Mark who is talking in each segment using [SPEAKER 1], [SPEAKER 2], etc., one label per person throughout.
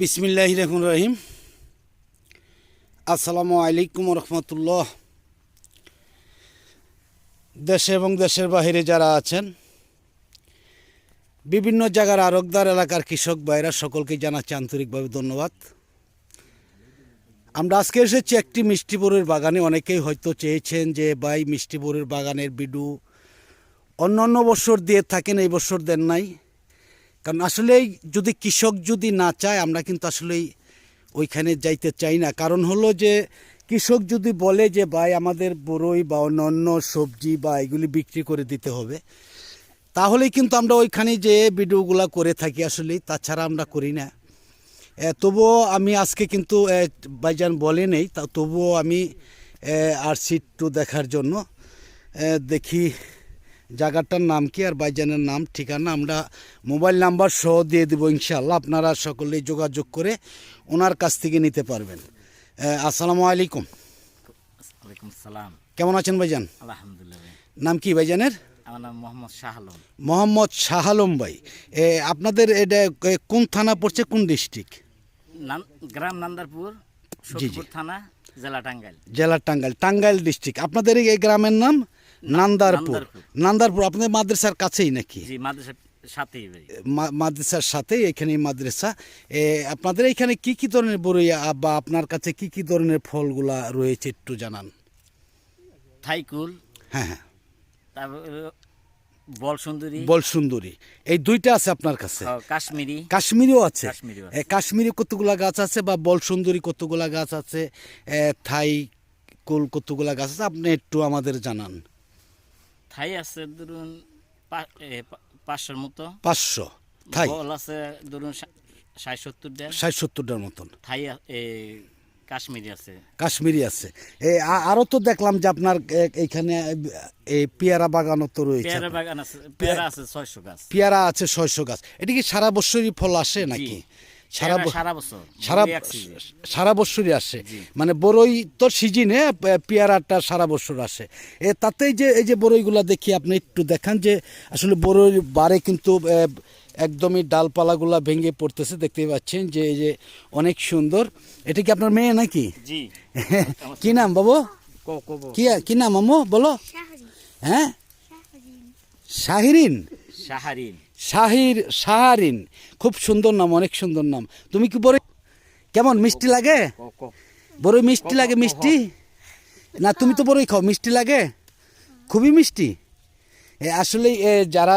[SPEAKER 1] বিসমিল্লাহ রহমান রহিম। আসসালামু আলাইকুম রহমতুল্লাহ। দেশে এবং দেশের বাহিরে যারা আছেন, বিভিন্ন জায়গার আরকদার এলাকার কৃষক ভাইরা সকলকে জানাচ্ছি আন্তরিকভাবে ধন্যবাদ। আমরা আজকে এসেছি একটি মিষ্টিপুরের বাগানে। অনেকেই হয়তো চেয়েছেন যে, ভাই মিষ্টিপুরের বাগানের বিডু অন্য অন্য বছর দিয়ে থাকেন, এই বছর দেন নাই। কারণ আসলেই যদি কৃষক যদি না চায়, আমরা কিন্তু আসলেই ওইখানে যাইতে চাই না। কারণ হলো যে, কৃষক যদি বলে যে, ভাই, আমাদের বড়ই বা অন্যান্য সবজি বা এগুলি বিক্রি করে দিতে হবে, তাহলেই কিন্তু আমরা ওইখানে যে ভিডিওগুলো করে থাকি আসলেই, তাছাড়া আমরা করি না। তবুও আমি আজকে কিন্তু বাইজান বলে নেই, তা তবুও আমি আর একটু দেখার জন্য দেখি জায়গাটার নাম কি আর বাইজানের নাম ঠিকানা আমরা মোবাইল নাম্বার সহ দিয়ে দেবো ইনশাল্লাহ আপনারা সকলেই যোগাযোগ করে ওনার কাছ থেকে নিতে পারবেন। আসসালামু আলাইকুম।
[SPEAKER 2] সালাম
[SPEAKER 1] কেমন আছেন ভাইজান?
[SPEAKER 2] আলহামদুলিল্লাহ।
[SPEAKER 1] নাম কি ভাইজানের?
[SPEAKER 2] আমার নাম মোহাম্মদ শাহ আলম।
[SPEAKER 1] মোহাম্মদ শাহ ভাই। আপনাদের এটা কোন থানা পড়ছে কোন ডিস্ট্রিক্ট?
[SPEAKER 2] গ্রাম নান্দারপুর থানা জেলা টাঙ্গাইল।
[SPEAKER 1] জেলা টাঙ্গাইল টাঙ্গাইল ডিস্ট্রিক্ট। আপনাদের এই গ্রামের নাম? নান্দারপুর।
[SPEAKER 2] নান্দারপুর।
[SPEAKER 1] আপনাদের মাদ্রাসার কাছেই নাকি?
[SPEAKER 2] জি মাদ্রাসার সাথেই
[SPEAKER 1] মাদ্রাসার সাথে এখানে মাদ্রাসা। আপনাদের এখানে কি কি ধরনের বড়ই বা আপনার কাছে কি কি ধরনের ফলগুলা রয়েছে একটু জানান।
[SPEAKER 2] থাইকুল
[SPEAKER 1] হ্যাঁ হ্যাঁ।
[SPEAKER 2] তারপর বল সুন্দরী
[SPEAKER 1] বল সুন্দরী এই দুইটা আছে আপনার কাছে?
[SPEAKER 2] কাশ্মীরি।
[SPEAKER 1] কাশ্মীরিও আছে? কাশ্মীরি কতগুলা গাছ আছে বা বল সুন্দরী কতগুলা গাছ আছে? এ, থাই কুল কতগুলা গাছ আছে? আপনি একটু আমাদের জানান।
[SPEAKER 2] থাই আছে ধরুন পাঁচশোর মতো।
[SPEAKER 1] পাঁচশো? থাই?
[SPEAKER 2] বল আছে ধরুন ষাট
[SPEAKER 1] ষাট সত্তরটার মতন।
[SPEAKER 2] থাই কাশ্মীরি আছে।
[SPEAKER 1] কাশ্মীরি আছে। এ আ- আরও তো দেখলাম যে আপনার এইখানে এই পেয়ারা বাগানও তো রয়েছে
[SPEAKER 2] পেয়ারা বাগান আছে। পেয়ারা আছে ছয়শো গাছ।
[SPEAKER 1] পেয়ারা আছে ছয়শো গাছ। এটা কি সারা বছরই ফল আসে নাকি? সারা
[SPEAKER 2] সারা বছর
[SPEAKER 1] সারা। সারা বছরই আসে। মানে বড়ই তো সিজনে পেয়ারাটা সারা বছর আসে। এ তাতেই যে এই যে বড়ইগুলা দেখি আপনি একটু দেখান যে আসলে বড়ই বারে কিন্তু একদমই ডালপালাগুলা ভেঙে পড়তেছে দেখতে পাচ্ছেন যে এই যে অনেক সুন্দর। এটা কি আপনার মেয়ে নাকি?
[SPEAKER 2] জি।
[SPEAKER 1] কি নাম বাবু?
[SPEAKER 2] কি
[SPEAKER 1] কি নাম আমু বলো। হ্যাঁ? শাহিরিন।
[SPEAKER 2] সাহারিন
[SPEAKER 1] শাহির শাহারিন। খুব সুন্দর নাম অনেক সুন্দর নাম। তুমি কি বড় কেমন মিষ্টি লাগে? বড় মিষ্টি লাগে মিষ্টি? না তুমি তো বড়ই খাও মিষ্টি লাগে? খুবই মিষ্টি। আসলে এ, যারা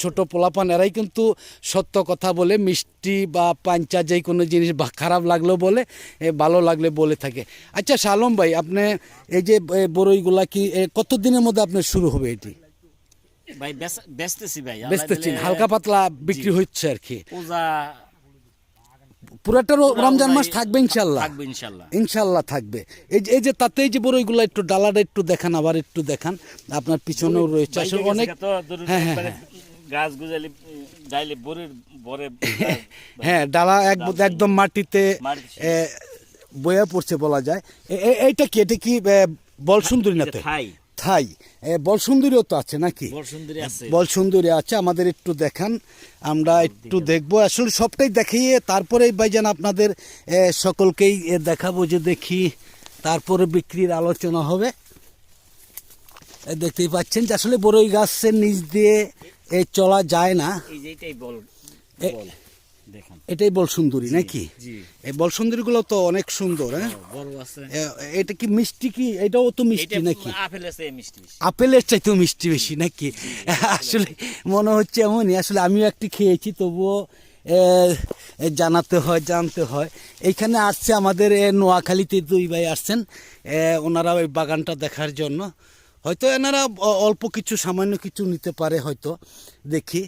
[SPEAKER 1] ছোট পোলাপান এরাই কিন্তু সত্য কথা বলে মিষ্টি বা পাঞ্চা যে কোনো জিনিস বা খারাপ লাগলেও বলে ভালো লাগলে বলে থাকে। আচ্ছা শালম ভাই আপনি এই যে বড়ইগুলা কি এ, কত দিনের মধ্যে আপনার শুরু হবে এটি?
[SPEAKER 2] ভাই বেচতেছি ভাই
[SPEAKER 1] বেচতেছেন হালকা পাতলা বিক্রি হচ্ছে আর কি।
[SPEAKER 2] পূজা
[SPEAKER 1] পুরাটা রমজান মাস থাকবে ইনশাল্লাহ।
[SPEAKER 2] থাকবে ইনশাল্লাহ।
[SPEAKER 1] ইনশাল্লাহ থাকবে। এই যে এই যে তাতে এই যে বড়ইগুলো একটু ডালাটা একটু দেখান আবার একটু দেখান। আপনার পিছনেও রয়েছে। আসলে অনেক হ্যাঁ, হ্যাঁ,
[SPEAKER 2] গাছ গুজালি ডাইলে বরের বরে
[SPEAKER 1] হ্যাঁ ডালা এক একদম মাটিতে। বয়া পড়ছে বলা যায়। এইটা কি? এটা কি এ, বলসুন্দরী নাতে?
[SPEAKER 2] থাই।
[SPEAKER 1] থাই। বলসুন্দরীও তো আছে নাকি?
[SPEAKER 2] বলসুন্দরী আছে।
[SPEAKER 1] আমাদের একটু দেখান। আমরা একটু দেখব। আসলে সবটাই দেখিয়ে তারপরেই ভাইজান আপনাদের সকলকেই দেখাবো যে দেখি তারপরে বিক্রির আলোচনা হবে। দেখতেই পাচ্ছেন যে আসলে বড়ই গাছের নিচ দিয়ে চলা যায় না।
[SPEAKER 2] বল। দেখেন।
[SPEAKER 1] এটাই বল সুন্দরী নাকি? এই বল সুন্দরীগুলো তো অনেক সুন্দর হ্যাঁ?
[SPEAKER 2] বড় আছে।
[SPEAKER 1] এটা কি মিষ্টি কি? এটাও তো মিষ্টি নাকি?
[SPEAKER 2] আপেল আছে মিষ্টি বেশি।
[SPEAKER 1] আপেলের চাইতেও মিষ্টি বেশি নাকি? আসলে মনে হচ্ছে এমনই আসলে আমিও একটি খেয়েছি তবুও জানাতে হয় জানতে হয়। এইখানে আসছে আমাদের নোয়াখালীতে দুই ভাই আসছেন ওনারা ওই বাগানটা দেখার জন্য। হয়তো এনারা অল্প কিছু সামান্য কিছু নিতে পারে হয়তো দেখি।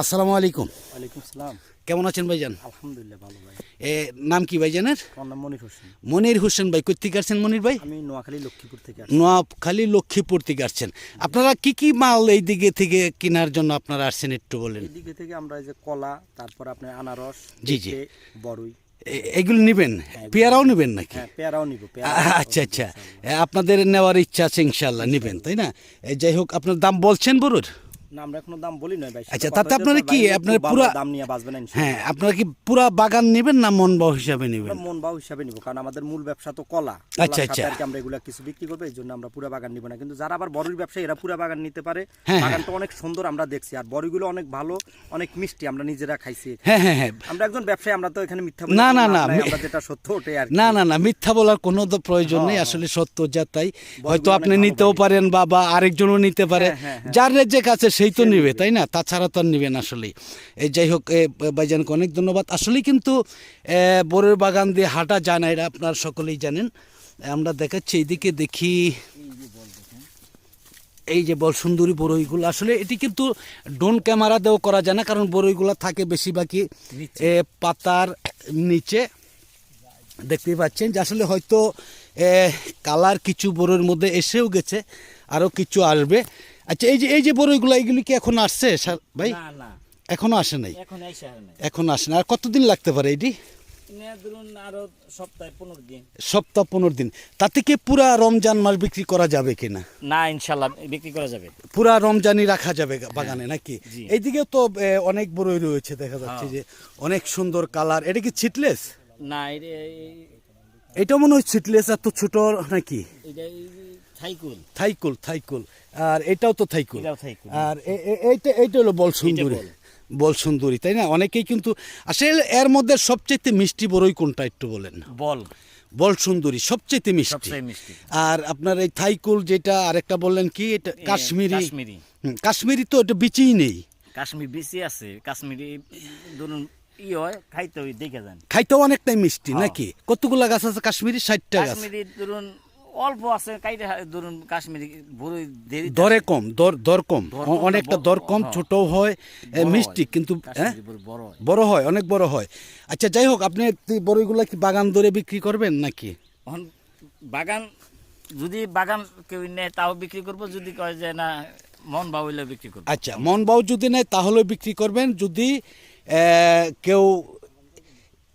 [SPEAKER 1] আসসালামু আলাইকুম।
[SPEAKER 3] ওয়ালাইকুম সালাম
[SPEAKER 1] কেমন আছেন ভাইজান?
[SPEAKER 3] আলহামদুলিল্লাহ ভালো ভাই।
[SPEAKER 1] এ, নাম কি ভাইজানের?
[SPEAKER 3] মনির হোসেন।
[SPEAKER 1] মনির হোসেন ভাই কোথেকে আসছেন মনির ভাই?
[SPEAKER 3] আমি নোয়াখালী লক্ষ্মীপুর থেকে
[SPEAKER 1] নোয়াখালী লক্ষ্মীপুর থেকে আসছেন। আপনারা কি কি মাল এই দিকে থেকে কেনার জন্য আপনারা আসছেন একটু বলেন।
[SPEAKER 3] এই দিকে থেকে আমরা এই যে কলা তারপর আপনার আনারস
[SPEAKER 1] জি, জি।
[SPEAKER 3] বড়ই
[SPEAKER 1] এগুলো নেবেন? পেয়ারাও নেবেন নাকি?
[SPEAKER 3] হ্যাঁ পেয়ারাও নিব পেয়ারা
[SPEAKER 1] আচ্ছা আচ্ছা। আপনাদের নেওয়ার ইচ্ছা আছে ইনশাল্লাহ নেবেন তাই না? যাই হোক আপনার দাম বলছেন বড়ুর
[SPEAKER 3] না আমরা এখনও দাম বলি নয় ভাই
[SPEAKER 1] আচ্ছা, তাতে আপনারা কি, আপনারা
[SPEAKER 3] ভালো দাম নিয়ে বাঁচবেন না
[SPEAKER 1] হ্যাঁ আপনারা কি পুরা বাগান নেবেন না মন বাও হিসাবে নেবেন?
[SPEAKER 3] মন বাউ হিসাবে নিব কারণ আমাদের মূল ব্যবসা তো কলা।
[SPEAKER 1] আচ্ছা, আচ্ছা।
[SPEAKER 3] আর কি আমরা এগুলা কিছু বিক্রি করব এই জন্য আমরা পুরা বাগান নিব না। কিন্তু যারা আবার বড়ির ব্যবসায়ী এরা পুরা বাগান নিতে পারে।
[SPEAKER 1] হ্যাঁ,
[SPEAKER 3] বাগানটা অনেক সুন্দর আমরা দেখছি আর বড়িগুলো অনেক ভালো অনেক মিষ্টি আমরা নিজেরা খাইছি।
[SPEAKER 1] হ্যাঁ হ্যাঁ হ্যাঁ।
[SPEAKER 3] আমরা একজন ব্যবসায়ী আমরা তো এখানে মিথ্যা
[SPEAKER 1] না, না, না,
[SPEAKER 3] আমরা যেটা সত্য ওটাই আর
[SPEAKER 1] না না না মিথ্যা বলার কোনো তো প্রয়োজন নেই
[SPEAKER 3] হ্যাঁ,
[SPEAKER 1] আসলে সত্য যা তাই। হয়তো আপনি নিতেও পারেন বা বা আরেকজনও নিতে পারে।
[SPEAKER 3] হ্যাঁ, হ্যাঁ, হ্যাঁ।
[SPEAKER 1] যার যে আছে সেই তো নিবে তাই না? তাছাড়া তো আর নিবেন আসলে এই যাই হোক ভাইজানকে অনেক ধন্যবাদ। আসলে কিন্তু বরের বাগান দিয়ে হাঁটা যায় না এটা আপনার সকলেই জানেন। আমরা দেখাচ্ছি এইদিকে দেখি। এই যে বল সুন্দরী বড়ইগুলো আসলে এটি কিন্তু ড্রোন ক্যামেরা দিয়েও করা যায় না কারণ বড়ইগুলো থাকে বেশিরভাগই এ, পাতার নিচে। দেখতেই পাচ্ছেন যে আসলে হয়তো কালার কিছু বড়ের মধ্যে এসেও গেছে আরও কিছু আসবে। আচ্ছা এই যে এই যে বড়ইগুলো এইগুলি কি এখন আসছে স্যার ভাই?
[SPEAKER 2] না না।
[SPEAKER 1] এখনও আসে নাই?
[SPEAKER 2] এখন
[SPEAKER 1] আসে না আর কতদিন লাগতে পারে এটি?
[SPEAKER 2] সপ্তাহে পনেরো দিন।
[SPEAKER 1] তাতে কি পুরা রমজান মাস বিক্রি করা যাবে কিনা
[SPEAKER 2] না? ইনশাল্লাহ বিক্রি করা যাবে।
[SPEAKER 1] পুরা রমজানি রাখা যাবে বাগানে নাকি?
[SPEAKER 2] জি।
[SPEAKER 1] এইদিকে তো অনেক বড়ই রয়েছে দেখা যাচ্ছে যে অনেক সুন্দর কালার। এটা কি ছিটলেস
[SPEAKER 2] না এটা
[SPEAKER 1] মনে হয় ছিটলেস এত ছোট নাকি?
[SPEAKER 2] থাইকুল।
[SPEAKER 1] থাইকুল থাইকুল। আর এটাও তো থাইকুল। আর এইটা এইটা হলো বল সুন্দরী।
[SPEAKER 2] বল।
[SPEAKER 1] সুন্দরী তাই না? অনেকেই কিন্তু আসলে এর মধ্যে সবচেয়ে মিষ্টি বড়ই কোনটা একটু বলেন
[SPEAKER 2] বল।
[SPEAKER 1] বল সুন্দরী সবচেয়ে মিষ্টি। আর আপনার এই থাইকুল যেটা আরেকটা বললেন কি? এটা কাশ্মীরি।
[SPEAKER 2] কাশ্মীরি।
[SPEAKER 1] তো এটা বিচিই নেই।
[SPEAKER 2] কাশ্মীর বেশি আছে। কাশ্মীরি ধরুন ই হয় খাইতে দেখে যান।
[SPEAKER 1] খাইতেও অনেকটাই মিষ্টি
[SPEAKER 2] হ্যাঁ।
[SPEAKER 1] নাকি? কতগুলা গাছ আছে? কাশ্মীরি ষাটটা গাছ।
[SPEAKER 2] কাশ্মীরি ধরুন অল্প আছে কাইতে ধরুন কাশ্মীরি বড় দেরি
[SPEAKER 1] দরে কম দর দর কম। অনেকটা দর কম। ছোট হয় মিষ্টি কিন্তু হ্যাঁ?
[SPEAKER 2] বড় হয়।
[SPEAKER 1] বড় হয় অনেক বড় হয়। আচ্ছা যাই হোক আপনি বড়ইগুলা কি বাগান ধরে বিক্রি করবেন নাকি?
[SPEAKER 2] বাগান যদি বাগান কেউ নেয় তাও বিক্রি করব যদি কয় যে না মন বাউলে বিক্রি করব।
[SPEAKER 1] আচ্ছা মন বাউ যদি নেয় তাহলেও বিক্রি করবেন। যদি কেউ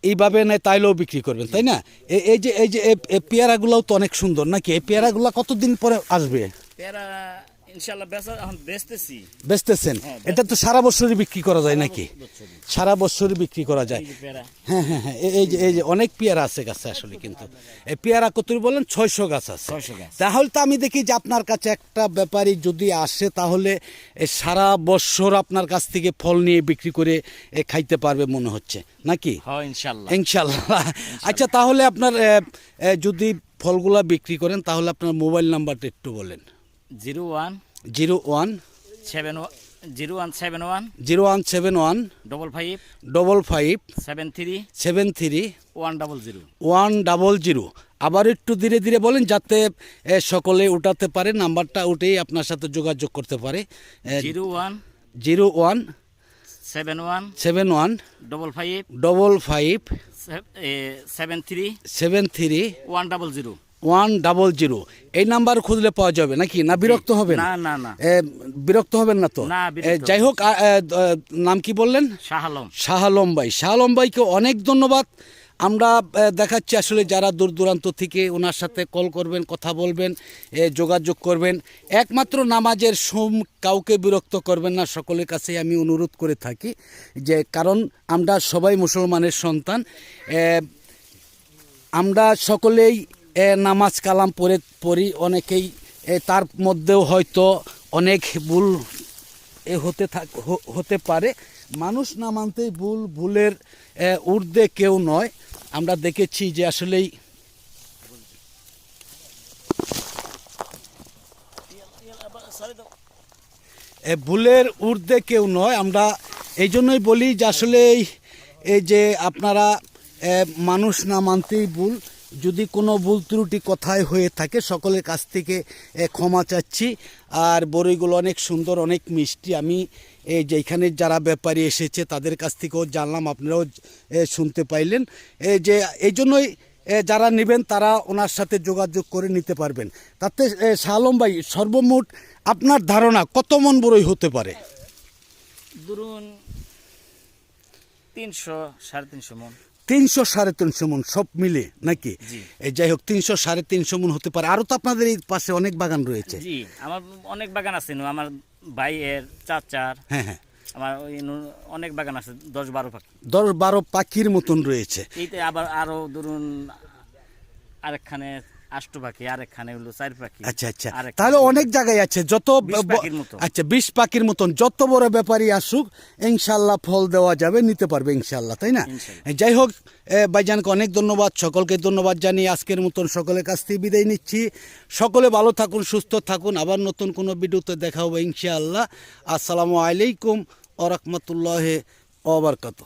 [SPEAKER 1] এইভাবে নেয় তাইলেও বিক্রি করবেন, তাই না? এই যে এই যে পেয়ারাগুলোও তো অনেক সুন্দর, নাকি? এই পেয়ারাগুলো কতদিন পরে আসবে?
[SPEAKER 2] পেয়ারা ইনশাল্লাহ বেচা এখন বেচতেছি।
[SPEAKER 1] বেচতেছেন?
[SPEAKER 2] হ্যাঁ,
[SPEAKER 1] এটা তো সারা বছরই বিক্রি করা যায় নাকি? সারা বছরই বিক্রি করা যায়। হ্যাঁ হ্যাঁ হ্যাঁ এই- যে এই যে অনেক পেয়ারা আছে গাছে আসলে কিন্তু। এই পেয়ারা কত বলেন? ছয়শো গাছ আছে। তাহলে তো আমি দেখি যে আপনার কাছে একটা ব্যাপারী যদি আসে তাহলে সারা বছর আপনার কাছ থেকে ফল নিয়ে বিক্রি করে খাইতে পারবে মনে হচ্ছে। নাকি?
[SPEAKER 2] হয় ইনশাল্লাহ
[SPEAKER 1] ইনশাল্লাহ আচ্ছা তাহলে আপনার যদি ফলগুলা বিক্রি করেন তাহলে আপনার মোবাইল নাম্বারটা একটু বলেন।
[SPEAKER 2] Zero one
[SPEAKER 1] zero one
[SPEAKER 2] seven zero one seven one
[SPEAKER 1] zero one seven one
[SPEAKER 2] double five
[SPEAKER 1] double five
[SPEAKER 2] seven three
[SPEAKER 1] seven three
[SPEAKER 2] one double zero.
[SPEAKER 1] One double zero. আবার একটু ধীরে ধীরে বলেন যাতে সকলে উঠাতে পারে নাম্বারটা উঠেই আপনার সাথে যোগাযোগ করতে পারে।
[SPEAKER 2] Zero one
[SPEAKER 1] zero one
[SPEAKER 2] seven one
[SPEAKER 1] seven one
[SPEAKER 2] double five
[SPEAKER 1] double five
[SPEAKER 2] seven three
[SPEAKER 1] seven three
[SPEAKER 2] one double zero.
[SPEAKER 1] One double zero এই নাম্বার খুঁজলে পাওয়া যাবে নাকি? না বিরক্ত হবেন?
[SPEAKER 2] না না না।
[SPEAKER 1] বিরক্ত হবেন না তো? যাই হোক নাম কি বললেন?
[SPEAKER 2] শাহ আলম
[SPEAKER 1] শাহ আলম ভাই। শাহ আলম ভাইকে অনেক ধন্যবাদ। আমরা দেখাচ্ছি আসলে যারা দূর দূরান্ত থেকে ওনার সাথে কল করবেন কথা বলবেন যোগাযোগ করবেন। একমাত্র নামাজের সোম কাউকে বিরক্ত করবেন না সকলের কাছে আমি অনুরোধ করে থাকি যে কারণ আমরা সবাই মুসলমানের সন্তান আমরা সকলেই এ, নামাজ কালাম পড়ে পড়ি অনেকেই। তার মধ্যেও হয়তো অনেক ভুল এ হতে থাক হতে পারে। মানুষ না মানতেই ভুল ভুলের ঊর্ধ্বে কেউ নয়। আমরা দেখেছি যে আসলেই ভুলের ঊর্ধ্বে কেউ নয়। আমরা এই জন্যই বলি যে আসলে এই যে আপনারা মানুষ না মানতেই ভুল যদি কোনো ভুল ত্রুটি কথায় হয়ে থাকে, সকলের কাছ থেকে ক্ষমা চাচ্ছি। আর বড়ইগুলো অনেক সুন্দর, অনেক মিষ্টি। আমি এই যে এখানে যারা ব্যাপারী এসেছে, তাদের কাছ থেকেও জানলাম, আপনারাও শুনতে পাইলেন। এই যে এই জন্যই যারা নেবেন, তারা ওনার সাথে যোগাযোগ করে নিতে পারবেন। তাতে শাহ ভাই, সর্বমোট আপনার ধারণা কত মন বড়ই হতে পারে?
[SPEAKER 2] ধরুন, তিনশো, সাড়ে তিনশো মন।
[SPEAKER 1] তিনশো সাড়ে তিনশো মন সব মিলে নাকি? এই যাই হোক তিনশো সাড়ে তিনশো মন হতে পারে। আরও তো আপনাদের এই পাশে অনেক বাগান রয়েছে।
[SPEAKER 2] জি আমার অনেক বাগান আছে আমার ভাইয়ের চাচার
[SPEAKER 1] হ্যাঁ হ্যাঁ।
[SPEAKER 2] আমার ওই অনেক বাগান আছে দশ বারো পাখি।
[SPEAKER 1] দশ বারো পাখির মতন রয়েছে।
[SPEAKER 2] এইতে আবার আরও ধরুন আরেকখানে আষ্ট পাখি আরেকখানে হলো চার পাখি।
[SPEAKER 1] আচ্ছা আচ্ছা। তাহলে অনেক জায়গায় আছে যত। আচ্ছা বিশ পাখির মতন যত বড় ব্যাপারী আসুক ইনশাল্লাহ ফল দেওয়া যাবে নিতে পারবে ইনশাল্লাহ তাই না? যাই হোক ভাইজানকে অনেক ধন্যবাদ সকলকে ধন্যবাদ জানিয়ে আজকের মতন সকলের কাছ থেকে বিদায় নিচ্ছি। সকলে ভালো থাকুন সুস্থ থাকুন আবার নতুন কোনো ভিডিওতে দেখা হবে ইনশাআল্লাহ আসসালামু আলাইকুম আ রহমতুল্লাহ ওবরকাত